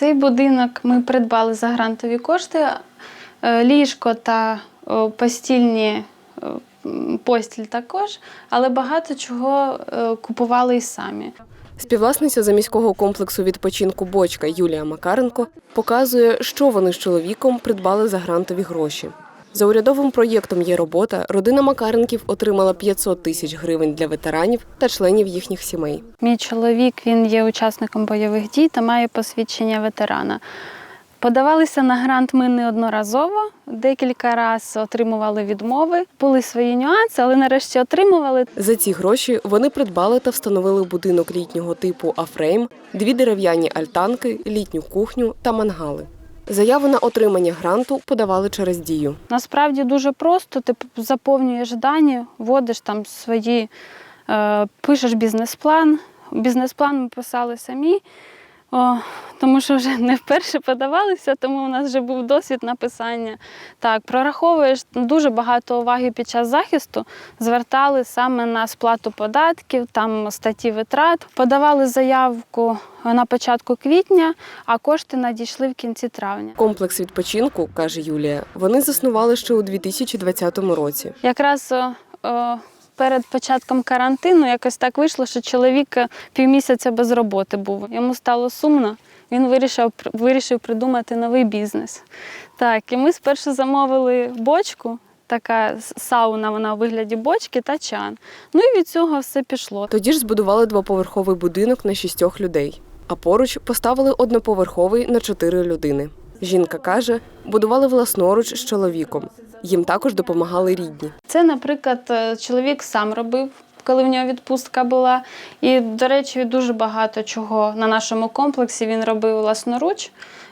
Цей будинок ми придбали за грантові кошти. Е, Ліжко та постільні е, постіль також, але багато чого е, купували і самі. Співвласниця заміського комплексу відпочинку Бочка Юлія Макаренко показує, що вони з чоловіком придбали за грантові гроші. За урядовим проєктом є робота. Родина Макаренків отримала 500 тисяч гривень для ветеранів та членів їхніх сімей. Мій чоловік він є учасником бойових дій та має посвідчення ветерана. Подавалися на грант ми неодноразово, декілька разів отримували відмови. Були свої нюанси, але нарешті отримували. За ці гроші вони придбали та встановили будинок літнього типу Афрейм, дві дерев'яні альтанки, літню кухню та мангали. Заяву на отримання гранту подавали через дію. Насправді дуже просто. Ти заповнюєш дані, вводиш там свої, е, пишеш бізнес-план. Бізнес-план ми писали самі, о, тому що вже не вперше подавалися, тому у нас вже був досвід написання. Так, прораховуєш дуже багато уваги під час захисту, звертали саме на сплату податків, там статті витрат. Подавали заявку на початку квітня, а кошти надійшли в кінці травня. Комплекс відпочинку, каже Юлія, вони заснували ще у 2020 році. Якраз о, о, перед початком карантину якось так вийшло, що чоловік е, півмісяця без роботи був. Йому стало сумно. Він вирішив, вирішив придумати новий бізнес. Так, і ми спершу замовили бочку, така сауна, вона у вигляді бочки та чан. Ну і від цього все пішло. Тоді ж збудували двоповерховий будинок на шістьох людей, а поруч поставили одноповерховий на чотири людини. Жінка каже, будували власноруч з чоловіком. Їм також допомагали рідні. Це, наприклад, е, чоловік сам робив, коли в нього відпустка була. І, до речі, дуже багато чого на нашому комплексі він робив власноруч.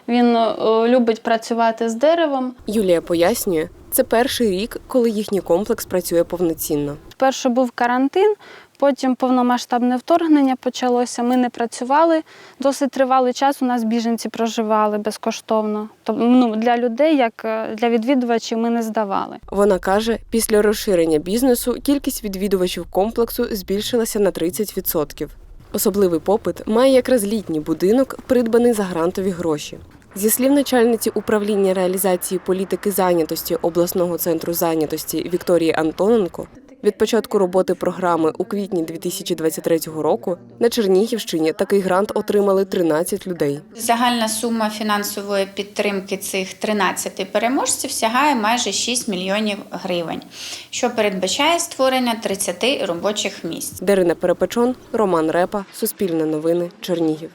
Він е, любить працювати з деревом. Юлія пояснює, це перший рік, коли їхній комплекс працює повноцінно. Спершу був карантин, потім повномасштабне вторгнення почалося. Ми не працювали. Досить тривалий час у нас біженці проживали безкоштовно. Тобто ну, для людей, як е, для відвідувачів, ми не здавали. Вона каже, після розширення бізнесу кількість відвідувачів комплексу збільшилася на 30%. Особливий попит має якраз літній будинок, придбаний за грантові гроші. Зі слів начальниці управління реалізації політики зайнятості обласного центру зайнятості Вікторії Антоненко, від початку роботи програми у квітні 2023 року на Чернігівщині такий грант отримали 13 людей. Загальна сума фінансової підтримки цих 13 переможців сягає майже 6 мільйонів гривень, що передбачає створення 30 робочих місць. Дарина Перепечон, Роман Репа, Суспільне новини, Чернігів.